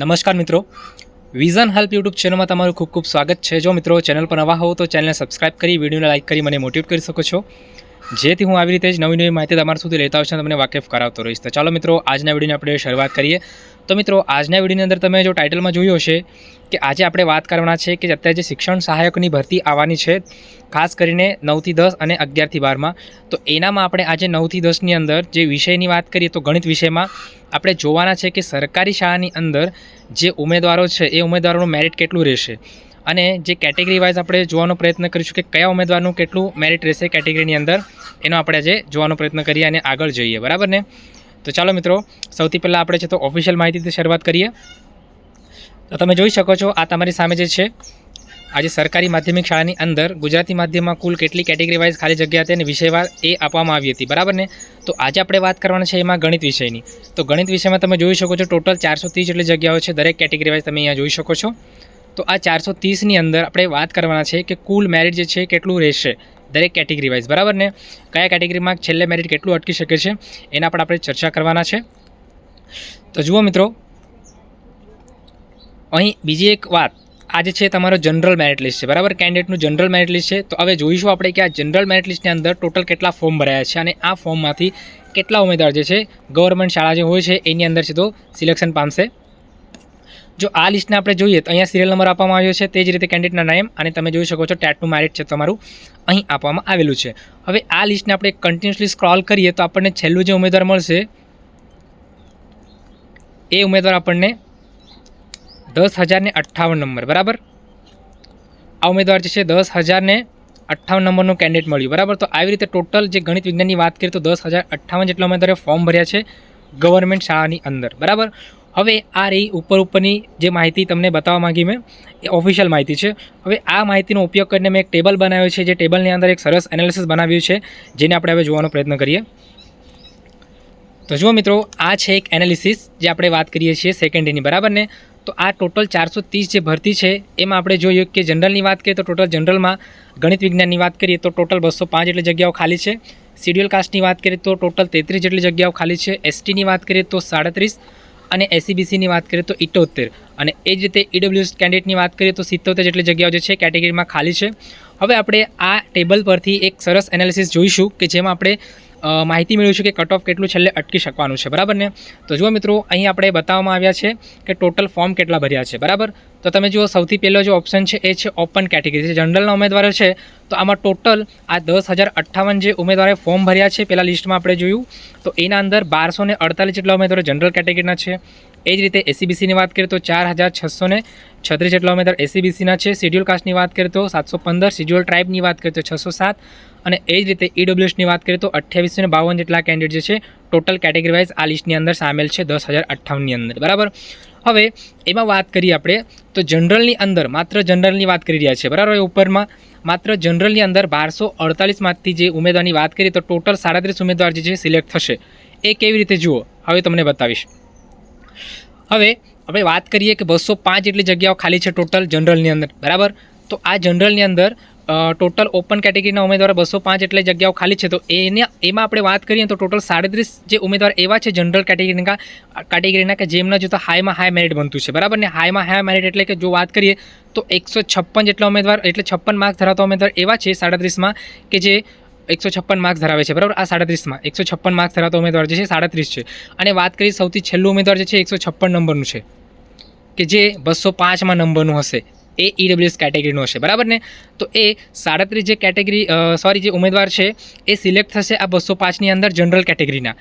નમસ્કાર મિત્રો. Vision help YouTube ચેનલમાં તમારું ખૂબ ખૂબ સ્વાગત છે. જો મિત્રો ચેનલ પર નવા હો તો ચેનલને સબસ્ક્રાઇબ કરી, વિડીયોને લાઇક કરી, મને મોટિવેટ કરી શકો છો. જેથી હું આવી રીતે જ નવી નવી માહિતી તમારા સુધી લેતા આવશે તમને વાકેફ કરાવતો રહીશ. તો ચાલો મિત્રો, આજના વિડીયોની આપણે શરૂઆત કરીએ. તો મિત્રો, આજના વિડીયોની અંદર તમે જો ટાઇટલમાં જોયું હશે કે આજે આપણે વાત કરવાના છે કે અત્યારે જે શિક્ષણ સહાયકની ભરતી આવવાની છે, ખાસ કરીને નવથી દસ અને અગિયારથી બારમાં. તો એનામાં આપણે આજે નવથી દસની અંદર જે વિષયની વાત કરીએ તો ગણિત વિષયમાં આપણે જોવાના છે કે સરકારી શાળાની અંદર જે ઉમેદવારો છે, એ ઉમેદવારોનું મેરિટ કેટલું રહેશે? અને જે કેટેગરી વાઇઝ આપણે જોવાનો પ્રયત્ન કરીશું કે કયા ઉમેદવારનું કેટલું મેરિટ રહેશે કેટેગરીની અંદર, એનો આપણે આજે જોવાનો પ્રયત્ન કરીએ અને આગળ જોઈએ. બરાબર ને? તો ચાલો મિત્રો, સૌથી પહેલાં આપણે છે તો ઓફિશિયલ માહિતીથી શરૂઆત કરીએ. તો તમે જોઈ શકો છો, આ તમારી સામે જે છે, આજે સરકારી માધ્યમિક શાળાની અંદર ગુજરાતી માધ્યમમાં કુલ કેટલી કેટેગરી વાઇઝ ખાલી જગ્યા હતી અને વિષયવાર એ આપવામાં આવી હતી. બરાબર ને? તો આજે આપણે વાત કરવાના છે એમાં ગણિત વિષયની. તો ગણિત વિષયમાં તમે જોઈ શકો છો ટોટલ ચારસો ત્રીસ જેટલી જગ્યાઓ છે, દરેક કેટેગરી વાઇઝ તમે અહીંયા જોઈ શકો છો. તો આ ચારસો ત્રીસની અંદર આપણે વાત કરવાના છે કે કુલ મેરિટ જે છે કેટલું રહેશે દરેક કેટેગરી વાઇઝ બરાબર ને? કયા કેટેગરીમાં છેલ્લે મેરિટ કેટલું અટકી શકે છે એના પર આપણે ચર્ચા કરવાના છે. તો જુઓ મિત્રો, અહીં બીજી એક વાત આજે છે તમારો જનરલ મેરિટ લિસ્ટ છે, બરાબર? કેન્ડિડેટનું જનરલ મેરિટ લિસ્ટ છે. તો હવે જોઈશું આપણે કે આ જનરલ મેરિટ લિસ્ટની અંદર ટોટલ કેટલા ફોર્મ ભરાયા છે અને આ ફોર્મમાંથી કેટલા ઉમેદવાર જે છે ગવર્મેન્ટ શાળા જે હોય છે એની અંદર છે તો સિલેક્શન પામશે. જો આ લિસ્ટને આપણે જોઈએ તો અહીંયા સિરિયલ નંબર આપવામાં આવ્યો છે, તે જ રીતે કેન્ડિડેટના નામ અને તમે જોઈ શકો છો ટેટનું મેરિટ છે તમારું અહીં આપવામાં આવેલું છે. હવે આ લિસ્ટને આપણે કન્ટિન્યુઅસલી સ્ક્રોલ કરીએ તો આપણને છેલ્લું જે ઉમેદવાર મળશે, એ ઉમેદવાર આપણને દસ હજારને અઠ્ઠાવન નંબર બરાબર? આ ઉમેદવાર જે છે દસ હજારને અઠ્ઠાવન નંબરનું કેન્ડિડેટ મળ્યું, બરાબર? તો આવી રીતે ટોટલ જે ગણિત વિજ્ઞાનની વાત કરીએ તો દસ હજાર અઠ્ઠાવન જેટલા ઉમેદવારે ફોર્મ ભર્યા છે ગવર્મેન્ટ શાળાની અંદર, બરાબર? હવે આ રહી ઉપર ઉપરની જે માહિતી તમને બતાવવા માંગી મેં, એ ઓફિશિયલ માહિતી છે. હવે આ માહિતીનો ઉપયોગ કરીને મેં એક ટેબલ બનાવ્યો છે, જે ટેબલની અંદર એક સરસ એનાલિસિસ બનાવ્યું છે, જેને આપણે હવે જોવાનો પ્રયત્ન કરીએ. તો જુઓ મિત્રો, આ છે એક એનાલિસિસ જે આપણે વાત કરીએ છીએ સેકન્ડરીની બરાબર ને? તો આ ટોટલ ચારસો ત્રીસ જે ભરતી છે, એમાં આપણે જોઈએ કે જનરલની વાત કરીએ તો ટોટલ જનરલમાં ગણિત વિજ્ઞાનની વાત કરીએ તો ટોટલ બસો પાંચ જેટલી જગ્યાઓ ખાલી છે. શિડ્યુલ કાસ્ટની વાત કરીએ તો ટોટલ તેત્રીસ જેટલી જગ્યાઓ ખાલી છે. એસટીની વાત કરીએ તો સાડત્રીસ. અને એસીબીસીની વાત કરીએ તો ઇટોતેર અને એ જ રીતે ઈડબ્લ્યુએસ કેન્ડિડેટની વાત કરીએ તો સિત્તોતેર જેટલી જગ્યાઓ જે છે કેટેગરીમાં ખાલી છે. હવે આપણે આ ટેબલ પરથી એક સરસ એનાલિસિસ જોઈશું કે જેમાં આપણે માહિતી મેળવીશું કે કટ ઓફ કેટલું છેલ્લે અટકી શકવાનું છે. બરાબર ને? તો જુઓ મિત્રો, અહીં આપણે બતાવવામાં આવ્યા છે કે ટોટલ ફોર્મ કેટલા ભર્યા છે. બરાબર? તો તમે જુઓ, સૌથી પહેલો જે ઓપ્શન છે એ છે ઓપન કેટેગરી જે જનરલના ઉમેદવારો છે, તો આમાં ટોટલ આ દસ હજાર અઠ્ઠાવન જે ઉમેદવારે ફોર્મ ભર્યા છે પહેલાં લિસ્ટમાં આપણે જોયું. તો એના અંદર બારસો ને અડતાલીસ જેટલા ઉમેદવારો જનરલ કેટેગરીના છે. એ જ રીતે એસીબીસીની વાત કરીએ તો ચાર હજાર છસો ને છત્રીસ જેટલા ઉમેદવાર એસીબીસીના છે. શિડ્યુલ કાસ્ટની વાત કરીએ તો સાતસો પંદર શેડ્યુલ ટ્રાઇબની વાત કરીએ તો છસો સાત અને એ જ રીતે ઈડબ્લ્યુએસની વાત કરીએ તો અઠ્યાવીસો ને બાવન જેટલા કેન્ડિડેટ જે છે ટોટલ કેટેગરી વાઇઝ આ લિસ્ટની અંદર સામેલ છે દસ હજાર અઠ્ઠાવનની અંદર. બરાબર? હવે એમાં વાત કરીએ આપણે તો જનરલની અંદર, માત્ર જનરલની વાત કરી રહ્યા છે બરાબર? એ ઉપરમાં માત્ર જનરલની અંદર બારસો અડતાલીસમાંથી જે ઉમેદવારની વાત કરીએ તો ટોટલ સાડત્રીસ ઉમેદવાર જે છે સિલેક્ટ થશે. એ કેવી રીતે જુઓ? હવે તમને બતાવીશ. હવે આપણે વાત કરીએ કે બસો પાંચ જેટલી જગ્યાઓ ખાલી છે ટોટલ જનરલની અંદર, બરાબર? તો આ જનરલની અંદર ટોટલ ઓપન કેટેગરીના ઉમેદવાર બસો પાંચ એટલે જગ્યાઓ ખાલી છે. તો એને, એમાં આપણે વાત કરીએ તો ટોટલ સાડત્રીસ જે ઉમેદવાર એવા છે જનરલ કેટેગરીના કેટેગરીના કે જેમના જોતા હાઈમાં હાઈ મેરિટ બનતું છે, બરાબર? ને હાઈમાં હાઈ મેરિટ એટલે કે જો વાત કરીએ તો એકસો છપ્પન જેટલા ઉમેદવાર, એટલે છપ્પન માર્ક ધરાવતા ઉમેદવાર એવા છે સાડત્રીસમાં કે જે એકસો છપ્પન માર્ક્સ ધરાવે છે, બરાબર? આ સાડત્રીસમાં. એકસો છપ્પન માર્ક્સ ધરાવતો ઉમેદવાર જે છે સાડત્રીસ છે. અને વાત કરીએ સૌથી છેલ્લું ઉમેદવાર જે છે એકસો છપ્પન નંબરનું છે, કે જે બસો પાંચમાં નંબરનું હશે. એ ઈડબ્લ્યુએસ કેટેગરીનું હશે, બરાબર ને? તો એ સાડત્રીસ જે કેટેગરી સોરી જે ઉમેદવાર છે, એ સિલેક્ટ થશે આ બસો પાંચની અંદર જનરલ કેટેગરીના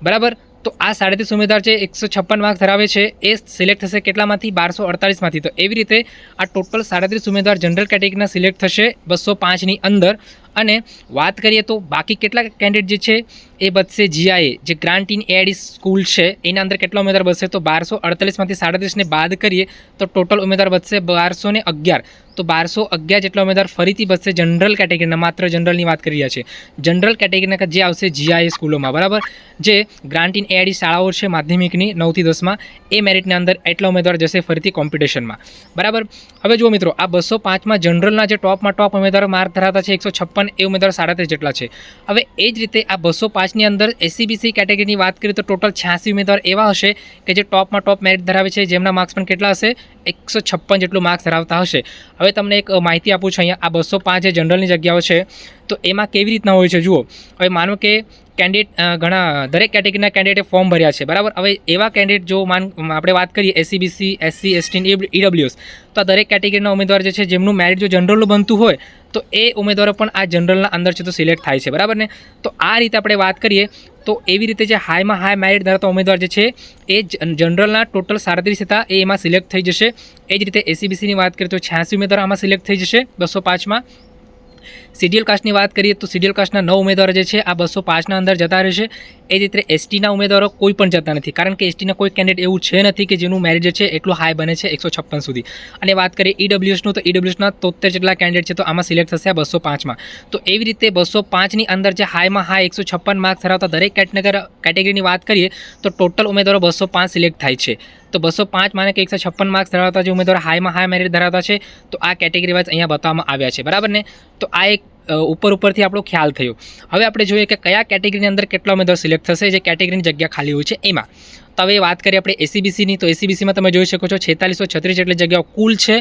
બરાબર? તો આ સાડત્રીસ ઉમેદવાર છે એકસો છપ્પન માર્ક્સ ધરાવે છે, એ સિલેક્ટ થશે કેટલામાંથી? બારસો અડતાલીસમાંથી. તો એવી રીતે આ ટોટલ સાડત્રીસ ઉમેદવાર જનરલ કેટેગરીના સિલેક્ટ થશે બસો પાંચની અંદર. અને વાત કરીએ તો બાકી કેટલા કેન્ડિડેટ જે છે, એ બચશે જીઆઈએ જે ગ્રાન્ટ ઇન એડ સ્કૂલ છે, એના અંદર કેટલા ઉમેદવાર બચશે? તો બારસો અડતાલીસમાંથી સાડત્રીસને બાદ કરીએ, તો ટોટલ ઉમેદવાર બચશે બારસો ને અગિયાર. તો બારસો અગિયાર જેટલા ઉમેદવાર ફરીથી બચશે જનરલ કેટેગરીના માત્ર જનરલની વાત કરી રહ્યા છે. જનરલ કેટેગરીના જે આવશે જીઆઈએ સ્કૂલોમાં, બરાબર? જે ગ્રાન્ટ ઇન એડ શાળાઓ છે માધ્યમિકની, નવથી દસમાં, એ મેરિટના અંદર એટલા ઉમેદવાર જશે ફરીથી કોમ્પિટિશનમાં બરાબર? હવે જુઓ મિત્રો, આ બસો પાંચમાં જનરલના જે ટોપમાં ટોપ ઉમેદવારો માર્ક ધરાવતા છે, એકસો છપ્પન છપ્પન એ ઉમેદવાર સાડત્રીસ જેટલા છે. હવે એ જ રીતે આ બસો પાંચની અંદર એસસીબીસી કેટેગરીની વાત કરીએ તો ટોટલ છ્યાસી ઉમેદવાર એવા હશે કે જે ટોપમાં ટોપ મેરિટ ધરાવે છે, જેમના માર્ક્સ પણ કેટલા હશે? એકસો છપ્પન જેટલું માર્ક્સ ધરાવતા હશે. હવે તમને એક માહિતી આપું છું અહીંયા આ બસો પાંચ જે જનરલની જગ્યાઓ છે, તો એમાં કેવી રીતના હોય છે જુઓ. હવે માનો કે કેન્ડિડેટ ઘણા દરેક કેટેગરીના કેન્ડિડેટે ફોર્મ ભર્યા છે, બરાબર? હવે એવા કેન્ડિડેટ જો માન, આપણે વાત કરીએ એસસીબીસી એસસી એસટી ઈડબ્લ્યુએસ તો આ દરેક કેટેગરીના ઉમેદવાર જે છે, જેમનું મેરિટ જો જનરલનું બનતું હોય તો એ ઉમેદવારો પણ આ જનરલના અંદર છે તો સિલેક્ટ થાય છે, બરાબર ને? તો આ રીતે આપણે વાત કરીએ, તો એવી રીતે જે હાઈમાં હાઈ મેરિટ ધરાવતા ઉમેદવાર જે છે, એ જનરલના ટોટલ સાડત્રીસ હતા, એ એમાં સિલેક્ટ થઈ જશે. એ જ રીતે એસીબીસીની વાત કરીએ તો છ્યાસી ઉમેદવાર આમાં સિલેક્ટ થઈ જશે, બસો પાંચમાં. સીડીએલ કાસ્ટની વાત કરીએ તો સીડીએલ કાસ્ટના નવ ઉમેદવારો જે છે, આ બસો પાંચના અંદર જતા રહેશે એ જ રીતે એસટીના ઉમેદવારો કોઈ પણ જતા નથી. કારણ કે એસટીના કોઈ કેન્ડિડેટ એવું છે નથી કે જેનું મેરિટ છે એટલું હાઈ બને છે, એકસો છપ્પન સુધી. અને વાત કરીએ ઈડબ્લ્યુએસનું, તો ઈડબ્લ્યુએસના તોતેર જેટલા કેન્ડિડેટ છે તો આમાં સિલેક્ટ થશે આ બસો પાંચમાં. તો એવી રીતે બસો પાંચની અંદર જે હાઈમાં હાઈ એકસો છપ્પન માર્ક ધરાવતા દરેક કેટનગર કેટેગરીની વાત કરીએ તો ટોટલ ઉમેદવારો બસો પાંચ સિલેક્ટ થાય છે. તો બસો પાંચ માને કે એકસો છપ્પન માર્ક્સ ધરાવતા જે ઉમેદવારો હાઈમાં હાઈ મેરિટ ધરાવતા છે, તો આ કેટેગરી વાઇઝ અહીંયા બતાવવામાં આવ્યા છે. બરાબર ને? તો આ એક ઉપર ઉપરથી આપણો ખ્યાલ થયો. હવે આપણે જોઈએ કે કયા કેટેગરીની અંદર કેટલા ઉમેદવાર સિલેક્ટ થશે, જે કેટેગરીની જગ્યા ખાલી હોય છે એમાં. તો હવે વાત કરીએ આપણે એસીબીસીની તો એસીબીસીમાં તમે જોઈ શકો છો છેતાલીસો છત્રીસ જેટલી જગ્યાઓ કુલ છે.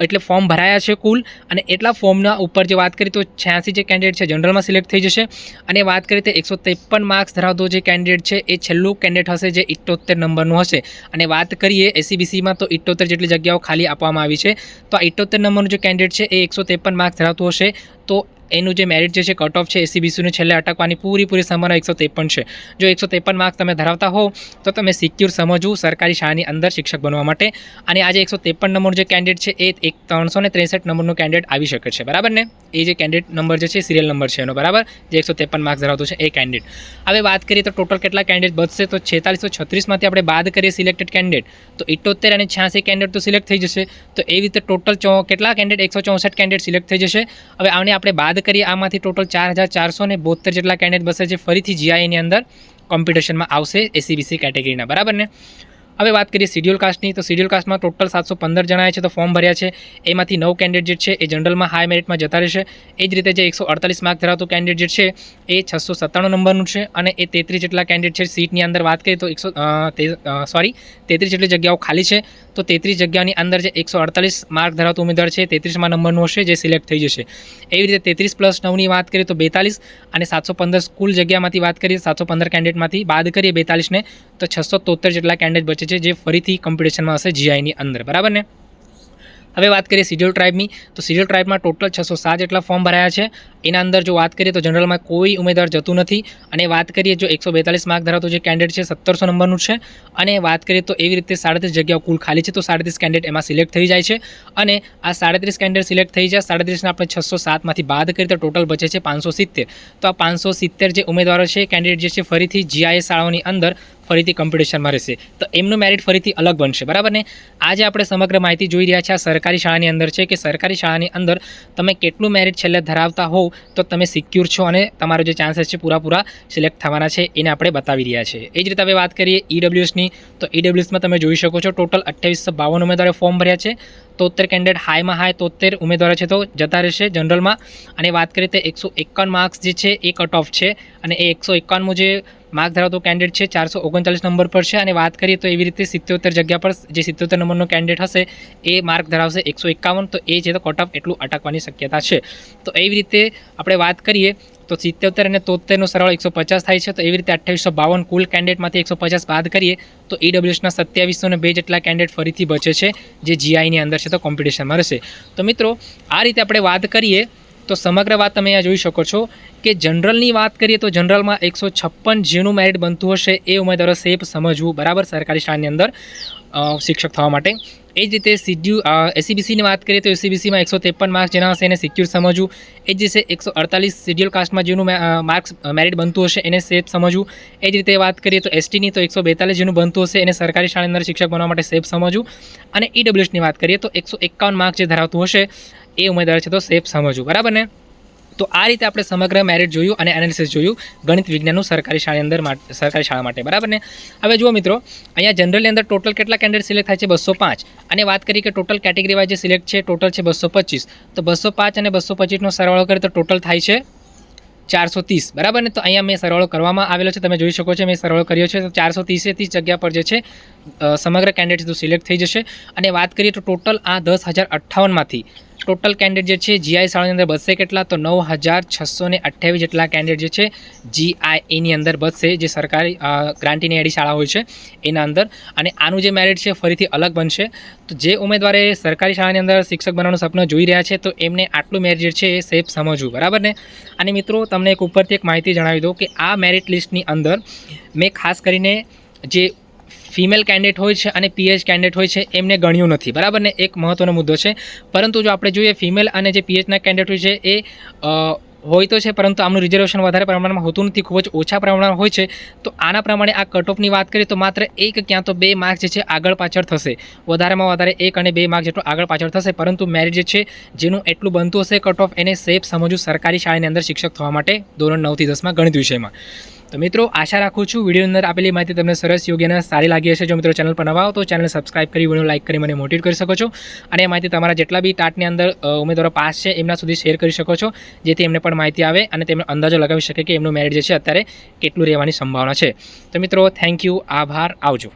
એટલે ફોર્મ ભરાયા છે કુલ. અને એટલા ફોર્મના ઉપર જે વાત કરીએ તો છ્યાસી જે કેન્ડિડેટ છે, જનરલમાં સિલેક્ટ થઈ જશે. અને વાત કરીએ તો એકસો ત્રેપન માર્ક્સ ધરાવતો જે કેન્ડિડેટ છે, એ છેલ્લું કેન્ડિડેટ હશે જે ઇઠ્ઠોતેર નંબરનું હશે. અને વાત કરીએ એસીબીસીમાં તો ઇઠ્ઠોતેર જેટલી જગ્યાઓ ખાલી આપવામાં આવી છે. તો આ ઇઠ્ઠોતેર નંબરનું જે કેન્ડિડેટ છે, એ એકસો ત્રેપન માર્ક્સ ધરાવતું હશે. તો એનું જે મેરિટ જે છે કટ ઓફ છે એસીબીસીનું છેલ્લે અટકવાની પૂરીપૂરી સંભાવના એકસો ત્રેપન છે. જો એકસો ત્રેપન માર્ક્સ તમે ધરાવતા હો તો તમે સિક્યોર સમજવું સરકારી શાળાની અંદર શિક્ષક બનવા માટે. અને આજે એકસો ત્રેપન નંબરનું જે કેન્ડિડેટ છે, એ એક ત્રણસો ને ત્રેસઠ નંબરનું કેન્ડિડેટ આવી શકે છે. બરાબર ને? એ જે કેન્ડિડેટ નંબર જે છે સિરિયલ નંબર છે એનો. બરાબર? જે એકસો ત્રેપન માર્ક્સ ધરાવતું છે, એ કેન્ડિડેટ હવે વાત કરીએ તો ટોટલ કેટલા કેન્ડિડેટ બચશે, તો છેતાલીસો છત્રીસમાંથી આપણે બાદ કરીએ સિલેક્ટેડ કેન્ડિડેટ તો ઇઠ્ઠોતેર અને છ્યાસી કેન્ડિડેટ તો સિલેક્ટ થઈ જશે. તો એવી રીતે ટોટલ કેટલા કેન્ડિડેટ એકસો ચોસઠ કેન્ડિડેટ સિલેક્ટ થઈ જશે. હવે આને આપણે બાદ કરીએ, આમાંથી ટોટલ ચાર હજાર ચારસો ને બોતેર જેટલા કેન્ડિડેટ બસે જે ફરીથી જીઆઈની અંદર કોમ્પિટિશનમાં આવશે એસીબીસી કેટેગરીના બરાબર ને? હવે વાત કરીએ શિડ્યુલ કાસ્ટની તો શિડ્યુલ કાસ્ટમાં ટોટલ સાતસો પંદર જણાએ છે, તો ફોર્મ ભર્યા છે. એમાંથી નવ કેન્ડિડેટ છે, એ જનરલમાં હાઈ મેરિટમાં જતા રહેશે. એ જ રીતે જે એકસો અડતાલીસ માર્ક ધરાવતું કેન્ડિડેટ છે, એ છસો સત્તાણું નંબરનું છે અને એ તેત્રીસ જેટલા કેન્ડિડેટ છે સીટની અંદર વાત કરીએ તો એકસો સોરી તેત્રીસ જેટલી જગ્યાઓ ખાલી છે. તો તેત્રીસ જગ્યાની અંદર જે એકસો અડતાલીસ માર્ક ધરાવતું ઉમેદવાર છે, તેત્રીસમાં નંબરનું હશે જે સિલેક્ટ થઈ જશે. એવી રીતે તેત્રીસ પ્લસ નવની વાત કરીએ તો બેતાલીસ અને સાતસો પંદર કુલ જગ્યામાંથી વાત કરીએ, સાતસો પંદર કેન્ડિડેટમાંથી બાદ કરીએ બેતાલીસને, તો છસો તોતેર જેટલા કેન્ડિડેટ બચે છે જે ફરીથી કોમ્પિટિશનમાં હશે જીઆઈની અંદર. બરાબર ને? હવે વાત કરીએ સિડ્યુલ ટ્રાઇબની. તો સિડ્યુલ ટ્રાઇબમાં ટોટલ છસો સાત જેટલા ફોર્મ ભરાયા છે. એના અંદર જો વાત કરીએ તો જનરલમાં કોઈ ઉમેદવાર જતું નથી. અને વાત કરીએ જો એકસો બેતાલીસ માર્ક ધરાવતો જે કેન્ડિડેટ છે, સત્તરસો નંબરનું છે. અને વાત કરીએ તો એવી રીતે સાડત્રીસ જગ્યાઓ કુલ ખાલી છે, તો સાડત્રીસ કેન્ડિડેટ એમાં સિલેક્ટ થઈ જાય છે. અને આ સાડત્રીસ કેન્ડિડેટ સિલેક્ટ થઈ જાય, સાડત્રીસને આપણે છસો સાતમાંથી બાદ કરીએ તો ટોટલ બચે છે પાંચસો સિત્તેર. તો આ પાંચસો સિત્તેર જે ઉમેદવારો છે કેન્ડિડેટ જે છે, ફરીથી જીઆઈએસ શાળાઓની અંદર ફરીથી કોમ્પિટિશનમાં રહેશે. તો એમનું મેરિટ ફરીથી અલગ બનશે. બરાબર ને? આજે આપણે સમગ્ર માહિતી જોઈ રહ્યા છે આ સરકારી શાળાની અંદર છે કે સરકારી શાળાની અંદર તમે કેટલું મેરિટ છેલ્લે ધરાવતા હોવ તો તમે સિક્યોર છો અને તમારો જે ચાન્સીસ છે પૂરાપૂરા સિલેક્ટ થવાના છે એને આપણે બતાવી રહ્યા છે. એ જ રીતે હવે વાત કરીએ ઈડબ્લ્યુએસની તો ઈડબ્લ્યુએસમાં તમે જોઈ શકો છો ટોટલ અઠ્યાવીસો બાવન ઉમેદવારે ફોર્મ ભર્યા છે. તોતેર કેન્ડિડેટ હાઈમાં હાઈ તોતેર ઉમેદવારો છે. તો જતા રહેશે જનરલમાં અને વાત કરીએ તો એકસો એકાવન માર્ક્સ જે છે, એ કટ ઓફ છે. અને એ એકસો એકાવનમું જે માર્ક ધરાવતો કેન્ડિડેટ છે, ચારસો ઓગણચાલીસ નંબર પર છે. અને વાત કરીએ તો એવી રીતે સિત્યોતેર જગ્યા પર જે સિત્તોતેર નંબરનો કેન્ડિડેટ હશે, એ માર્ક ધરાવશે એકસો એકાવન. તો એ છે તો કટ ઓફ એટલું અટકવાની શક્યતા છે. તો એવી રીતે આપણે વાત કરીએ તો સિત્તોતેર અને તોતેરનો સરળ એકસો પચાસ થાય છે, તો એવી રીતે અઠ્યાવીસો બાવન કુલ કેન્ડિડેટમાંથી એકસો પચાસ બાદ કરીએ, તો ઈડબ્લ્યુએસના સત્યાવીસો ને બે જેટલા કેન્ડિડેટ ફરીથી બચે છે, જે જીઆઈની અંદર છે, તો કોમ્પિટિશનમાં રહેશે. તો મિત્રો, આ રીતે આપણે વાત કરીએ તો સમગ્ર વાત તમે અહીંયા જોઈ શકો છો કે જનરલની વાત કરીએ તો જનરલમાં એકસો છપ્પન જેનું મેરિટ બનતું હશે એ ઉમેદવારો સેફ સમજવું બરાબર સરકારી શાળાની અંદર શિક્ષક થવા માટે. એ જ રીતે સીડ્યુ એસીબીસીની વાત કરીએ તો એસીબીસીમાં એકસો ત્રેપન માર્ક્સ જેના હશે એને સિક્યુર સમજવું. એ જ રીતે એકસો અડતાલીસ શિડ્યુલ કાસ્ટમાં જેનું માર્ક્સ મેરિટ બનતું હશે એને સેફ સમજવું. એ જ રીતે વાત કરીએ તો એસટીની તો એકસો બેતાલીસ જેનું બનતું હશે એને સરકારી શાળાની અંદર શિક્ષક બનવા માટે સેફ સમજવું. અને ઈડબ્લ્યુએસની વાત કરીએ તો એકસો એકાવન માર્ક્સ જે ધરાવતું હશે એ ઉમેદવાર છે તો સેફ સમજવું, બરાબર ને? તો આ રીતે આપણે સમગ્ર મેરિટ જોયું અને એનાલિસિસ જોયું ગણિત વિજ્ઞાનનું સરકારી શાળાની અંદર સરકારી શાળા માટે, બરાબર ને? હવે જુઓ મિત્રો, અહીંયા જનરલની અંદર ટોટલ કેટલા કેન્ડિડેટ સિલેક્ટ થાય છે? બસો પાંચ. અને વાત કરી કે ટોટલ કેટેગરી વાઇઝ જે સિલેક્ટ છે ટોટલ છે બસો પચીસ. તો બસો પાંચ અને બસો પચીસનો સરવાળો કરીએ તો ટોટલ થાય છે ચારસો ત્રીસ, બરાબર ને? તો અહીંયા મેં સરવાળો કરવામાં આવેલો છે, તમે જોઈ શકો છો, મેં સરવાળો કર્યો છે. તો ચારસો ત્રીસે ત્રીસ જગ્યા પર જે છે સમગ્ર કેન્ડિડેટ સિલેક્ટ થઈ જશે. અને વાત કરીએ તો ટોટલ આ દસ હજાર અઠ્ઠાવનમાંથી. ટોટલ કેન્ડિડેટ જે છે જીઆઈ શાળાની અંદર બસશે કેટલા? તો નવ હજાર છસો ને અઠ્યાવીસ જેટલા કેન્ડિડેટ જે છે જીઆઈની અંદર બસશે જે સરકારી ગ્રાન્ટીની એડી શાળા હોય છે, એના અંદર. અને આનું જે મેરિટ છે, ફરીથી અલગ બનશે. તો જે ઉમેદવારે સરકારી શાળાની અંદર શિક્ષક બનવાનું સપનું જોઈ રહ્યા છે, તો એમને આટલું મેરિટ છે, એ સેફ સમજવું. બરાબર ને? અને મિત્રો, તમને એક ઉપરથી એક માહિતી જણાવી દઉં કે આ મેરિટ લિસ્ટની અંદર મેં ખાસ કરીને જે ફિમેલ કેન્ડિડેટ હોય છે અને પીએચ કેન્ડિડેટ હોય છે, એમને ગણ્યું નથી. બરાબર ને? એક મહત્ત્વનો મુદ્દો છે. પરંતુ જો આપણે જોઈએ ફિમેલ અને જે પીએચના કેન્ડિડેટ હોય છે, એ હોય તો છે, પરંતુ આમનું રિઝર્વેશન વધારે પ્રમાણમાં હોતું નથી, ખૂબ જ ઓછા પ્રમાણમાં હોય છે. તો આના પ્રમાણે આ કટ ઓફની વાત કરીએ તો માત્ર એક ક્યાં તો બે માર્ક જે છે, આગળ પાછળ થશે. વધારેમાં વધારે એક અને બે માર્ક જેટલું આગળ પાછળ થશે, પરંતુ મેરિટ જે છે, જેનું એટલું બનતું હશે કટ ઓફ એને સેફ સમજવું સરકારી શાળાની અંદર શિક્ષક થવા માટે ધોરણ નવથી દસમાં ગણિત વિષયમાં. તો મિત્રો, આશા રાખું છું વીડિયો અંદર આપેલી માહિતી તમને સરસ, યોગ્ય અને સારી લાગી હશે. જો મિત્રો ચેનલ પર નવા હો તો ચેનલ સબસ્ક્રાઇબ કરી વીડિયો લાઇક કરી મને મોટિવેટ કરી શકો છો. અને એ માહિતી તમારા જેટલા બી ટાટની અંદર ઉમેદવારો પાસ છે, એમના સુધી શેર કરી શકો છો, જેથી એમને પણ માહિતી આવે અને તેમને અંદાજો લગાવી શકે કે એમનું મેરિટ જે છે અત્યારે કેટલું રહેવાની સંભાવના છે. તો મિત્રો, થેન્ક યુ, આભાર, આવજો.